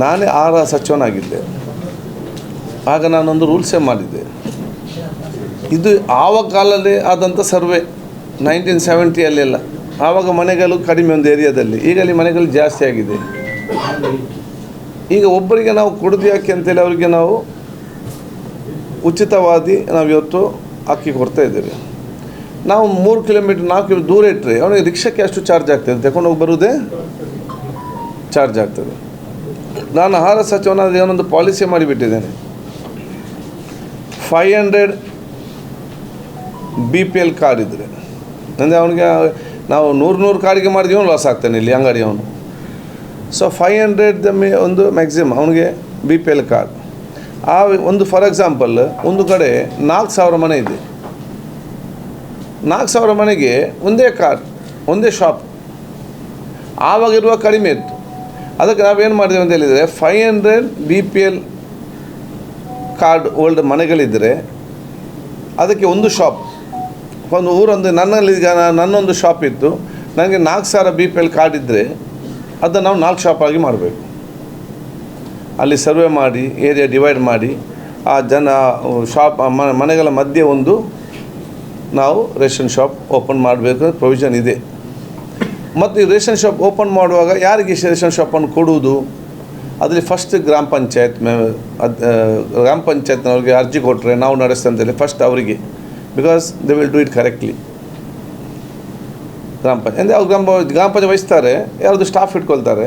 ನಾನೇ ಆಹಾರ ಸಚಿವನಾಗಿದ್ದೆ. ಆಗ ನಾನೊಂದು ರೂಲ್ಸೇ ಮಾಡಿದ್ದೆ. ಇದು ಆವ ಕಾಲದಲ್ಲಿ ಆದಂಥ ಸರ್ವೆ ನೈನ್ಟೀನ್ ಸೆವೆಂಟಿಯಲ್ಲೆಲ್ಲ ಆವಾಗ ಮನೆಗಳು ಕಡಿಮೆ ಒಂದು ಏರಿಯಾದಲ್ಲಿ. ಈಗ ಅಲ್ಲಿ ಮನೆಗಳು ಜಾಸ್ತಿ ಆಗಿದೆ. ಈಗ ಒಬ್ಬರಿಗೆ ನಾವು ಕೊಡೋದು ಯಾಕೆ ಅಂತೇಳಿ ಅವರಿಗೆ ನಾವು ಉಚಿತವಾಗಿ ನಾವು ಇವತ್ತು ಅಕ್ಕಿ ಕೊಡ್ತಾ ಇದ್ದೇವೆ. ನಾವು ಮೂರು ಕಿಲೋಮೀಟ್ರ್ ನಾಲ್ಕು ದೂರ ಇಟ್ಟರೆ ಅವನಿಗೆ ರಿಕ್ಷಕ್ಕೆ ಅಷ್ಟು ಚಾರ್ಜ್ ಆಗ್ತದೆ. ತಗೊಂಡೋಗಿ ಬರುವುದೇ ಚಾರ್ಜ್ ಆಗ್ತದೆ. ನಾನು ಆಹಾರ ಸಚಿವನಾದ ಏನೊಂದು policy ಮಾಡಿಬಿಟ್ಟಿದ್ದೇನೆ. Five hundred B P L card ಇದ್ದರೆ ಅಂದರೆ ಅವನಿಗೆ ನಾವು ನೂರು ನೂರು ಕಾರ್ಡಿಗೆ ಮಾಡಿದೀವನು ಲಾಸ್ ಆಗ್ತಾನೆ ಇಲ್ಲಿ ಅಂಗಡಿ ಅವನು. ಸೊ ಫೈವ್ ಹಂಡ್ರೆಡ್ ಮೇ ಒಂದು ಮ್ಯಾಕ್ಸಿಮಮ್ ಅವನಿಗೆ ಬಿ ಪಿ ಎಲ್ ಕಾರ್ಡ್ ಆ ಒಂದು ಫಾರ್ ಎಕ್ಸಾಂಪಲ್ ಒಂದು ಕಡೆ ನಾಲ್ಕು ಸಾವಿರ ಮನೆ ಇದೆ. ನಾಲ್ಕು ಸಾವಿರ ಮನೆಗೆ ಒಂದೇ ಕಾರ್ ಒಂದೇ ಶಾಪ್ ಆವಾಗಿರುವ ಕಡಿಮೆ ಇತ್ತು. ಅದಕ್ಕೆ ನಾವೇನು ಮಾಡಿದ್ದೇವೆ ಅಂತ ಹೇಳಿದರೆ five hundred B P L card old ಮನೆಗಳಿದ್ದರೆ ಅದಕ್ಕೆ ಒಂದು ಶಾಪ್ ಒಂದು ಊರೊಂದು ನನ್ನಲ್ಲಿ ನನ್ನೊಂದು ಶಾಪ್ ಇತ್ತು. ನನಗೆ ನಾಲ್ಕು ಸಾವಿರ ಬಿ ಪಿ ಎಲ್ ಕಾರ್ಡ್ ಇದ್ದರೆ ಅದನ್ನು ನಾವು ನಾಲ್ಕು ಶಾಪ್ ಆಗಿ ಮಾಡಬೇಕು. ಅಲ್ಲಿ ಸರ್ವೆ ಮಾಡಿ ಏರಿಯಾ ಡಿವೈಡ್ ಮಾಡಿ, ಆ ಜನ ಶಾಪ್ ಮನೆಗಳ ಮಧ್ಯೆ ಒಂದು ನಾವು ರೇಷನ್ ಶಾಪ್ ಓಪನ್ ಮಾಡಬೇಕು ಪ್ರೊವಿಷನ್ ಇದೆ. ಮತ್ತು ಈ ರೇಷನ್ ಶಾಪ್ ಓಪನ್ ಮಾಡುವಾಗ ಯಾರಿಗೆ ರೇಷನ್ ಶಾಪನ್ನು ಕೊಡುವುದು? ಅದರಲ್ಲಿ ಫಸ್ಟ್ ಗ್ರಾಮ ಪಂಚಾಯತ್ ಮೇ ಗ್ರಾಮ ಪಂಚಾಯತ್ನವ್ರಿಗೆ ಅರ್ಜಿ ಕೊಟ್ಟರೆ ನಾವು ನಡೆಸ್ತಂತೇಳಿ ಫಸ್ಟ್ ಅವರಿಗೆ. Because they will do it correctly ಗ್ರಾಮ ಪಂಚಾಯತ್ ಅಂದರೆ ಅವ್ರು ಗ್ರಾಮ ಗ್ರಾಮ ಪಂಚಾಯತ್ ವಹಿಸ್ತಾರೆ ಯಾರ್ದು ಸ್ಟಾಫ್ ಇಟ್ಕೊಳ್ತಾರೆ,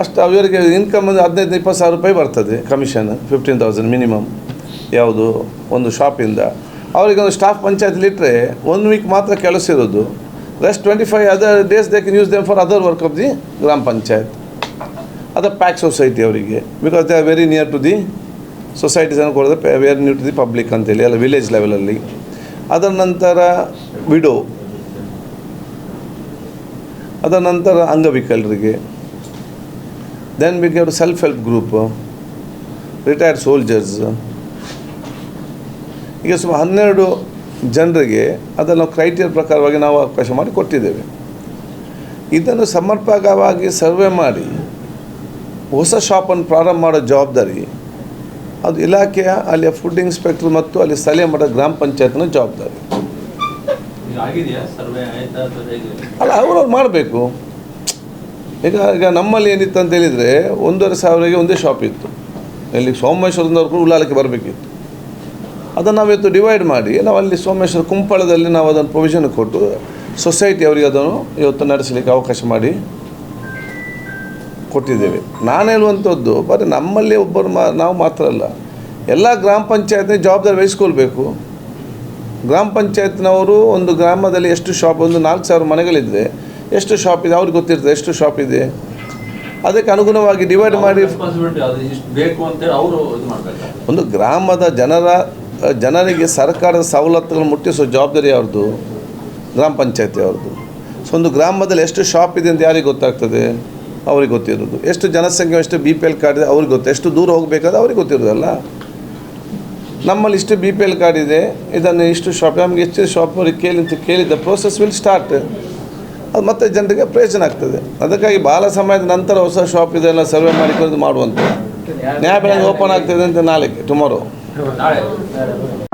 ಅಷ್ಟು ಅವರಿಗೆ ಇನ್ಕಮ್ ಒಂದು ಹದಿನೈದು, ಇಪ್ಪತ್ತು ಸಾವಿರ ರೂಪಾಯಿ ಬರ್ತದೆ ಕಮಿಷನ್ ಫಿಫ್ಟೀನ್ ತೌಸಂಡ್ ಮಿನಿಮಮ್ ಯಾವುದು ಒಂದು ಶಾಪಿಂದ ಅವರಿಗೆ ಒಂದು ಸ್ಟಾಫ್ ಪಂಚಾಯತ್ಲಿಟ್ಟರೆ ಒನ್ ವೀಕ್ ಮಾತ್ರ ಕೆಲಸ ಇರೋದು. Rest twenty five other days they can use them for other work of the ಗ್ರಾಮ ಪಂಚಾಯತ್ ಅದರ್ ಪ್ಯಾಕ್ ಸೊಸೈಟಿ ಅವರಿಗೆ because they are very near to the ಸೊಸೈಟೀಸನ್ನು ಕೊಡೋದು very near to the public ಅಂತೇಳಿ ಅಲ್ಲ village ಲೆವೆಲಲ್ಲಿ ಅದರ ನಂತರ ವಿಡೋ ಅದರ ನಂತರ ಅಂಗವಿಕಲರಿಗೆ. Then we get self help group retired soldiers ಈಗ ಸುಮಾರು ಹನ್ನೆರಡು ಜನರಿಗೆ ಅದನ್ನು ಕ್ರೈಟೀರಿಯ ಪ್ರಕಾರವಾಗಿ ನಾವು ಅವಕಾಶ ಮಾಡಿ ಕೊಟ್ಟಿದ್ದೇವೆ. ಇದನ್ನು ಸಮರ್ಪಕವಾಗಿ ಸರ್ವೆ ಮಾಡಿ ಹೊಸ ಶಾಪನ್ನು ಪ್ರಾರಂಭ ಮಾಡೋ ಜವಾಬ್ದಾರಿ ಅದು ಇಲಾಖೆಯ ಅಲ್ಲಿಯ ಫುಡ್ ಇನ್ಸ್ಪೆಕ್ಟರ್ ಮತ್ತು ಅಲ್ಲಿ ಸ್ಥಳೀಯ ಮಟ್ಟದ ಗ್ರಾಮ ಪಂಚಾಯತ್ನ ಜವಾಬ್ದಾರಿ. ಅಲ್ಲ ಅವ್ರವ್ರು ಮಾಡಬೇಕು. ಈಗ ಈಗ ನಮ್ಮಲ್ಲಿ ಏನಿತ್ತು ಅಂತ ಹೇಳಿದರೆ ಒಂದೂವರೆ ಸಾವಿರಗೆ ಒಂದೇ ಶಾಪ್ ಇತ್ತು. ಇಲ್ಲಿ ಸೋಮೇಶ್ವರದವ್ರು ಕೂಡ ಉಳ್ಳಾಲಕ್ಕೆ ಬರಬೇಕಿತ್ತು. ಅದನ್ನು ನಾವು ಇವತ್ತು ಡಿವೈಡ್ ಮಾಡಿ ನಾವು ಅಲ್ಲಿ ಸೋಮೇಶ್ವರ ಕುಂಪಳದಲ್ಲಿ ನಾವು ಅದನ್ನು ಪ್ರೊವಿಷನ್ ಕೊಟ್ಟು ಸೊಸೈಟಿ ಅವರಿಗೆ ಅದನ್ನು ಇವತ್ತು ನಡೆಸಲಿಕ್ಕೆ ಅವಕಾಶ ಮಾಡಿ ಕೊಟ್ಟಿದ್ದೇವೆ. ನಾನು ಹೇಳುವಂಥದ್ದು ಬರೀ ನಮ್ಮಲ್ಲಿ ಒಬ್ಬರು ಮಾ ನಾವು ಮಾತ್ರ ಅಲ್ಲ ಎಲ್ಲ ಗ್ರಾಮ ಪಂಚಾಯತ್ನ ಜವಾಬ್ದಾರಿ ವಹಿಸ್ಕೊಳ್ಬೇಕು. ಗ್ರಾಮ ಪಂಚಾಯತ್ನವರು ಒಂದು ಗ್ರಾಮದಲ್ಲಿ ಎಷ್ಟು ಶಾಪ್ ಒಂದು ನಾಲ್ಕು ಸಾವಿರ ಮನೆಗಳಿದ್ದರೆ ಎಷ್ಟು ಶಾಪ್ ಇದೆ ಅವ್ರಿಗೆ ಗೊತ್ತಿರ್ತದೆ ಎಷ್ಟು ಶಾಪ್ ಇದೆ. ಅದಕ್ಕೆ ಅನುಗುಣವಾಗಿ ಡಿವೈಡ್ ಮಾಡಿ ಒಂದು ಗ್ರಾಮದ ಜನರ ಜನರಿಗೆ ಸರ್ಕಾರದ ಸವಲತ್ತುಗಳನ್ನು ಮುಟ್ಟಿಸೋ ಜವಾಬ್ದಾರಿ ಅವ್ರದ್ದು ಗ್ರಾಮ ಪಂಚಾಯತಿ ಅವ್ರದ್ದು. ಸೊ ಒಂದು ಗ್ರಾಮದಲ್ಲಿ ಎಷ್ಟು ಶಾಪ್ ಇದೆ ಅಂತ ಯಾರಿಗೆ ಗೊತ್ತಾಗ್ತದೆ? ಅವ್ರಿಗೆ ಗೊತ್ತಿರೋದು. ಎಷ್ಟು ಜನಸಂಖ್ಯೆ, ಎಷ್ಟು ಬಿ ಪಿ ಎಲ್ ಕಾರ್ಡ್ ಇದೆ ಅವ್ರಿಗೆ ಗೊತ್ತು. ಎಷ್ಟು ದೂರ ಹೋಗಬೇಕಾದ್ರೆ ಅವ್ರಿಗೆ ಗೊತ್ತಿರೋದಲ್ಲ. ನಮ್ಮಲ್ಲಿ ಇಷ್ಟು ಬಿ ಪಿ ಎಲ್ ಕಾರ್ಡ್ ಇದೆ. ಇದನ್ನು ಇಷ್ಟು ಶಾಪ್, ನಮಗೆ ಎಷ್ಟು ಶಾಪ್ ಅವ್ರಿಗೆ ಕೇಳಿ ಅಂತ ಕೇಳಿದ್ದ ಪ್ರೋಸೆಸ್ ವಿಲ್ ಸ್ಟಾರ್ಟ್ ಅದು ಮತ್ತೆ ಜನರಿಗೆ ಪ್ರಯೋಜನ ಆಗ್ತದೆ. ಅದಕ್ಕಾಗಿ ಭಾಳ ಸಮಯದ ನಂತರ ಹೊಸ ಶಾಪ್ ಇದೆಲ್ಲ ಸರ್ವೆ ಮಾಡಿಕೊಂಡು ಮಾಡುವಂಥ ನ್ಯಾಯ ಓಪನ್ ಆಗ್ತದೆ ಅಂತ ನಾಳೆಗೆ ಟುಮಾರೋ 拿来拿来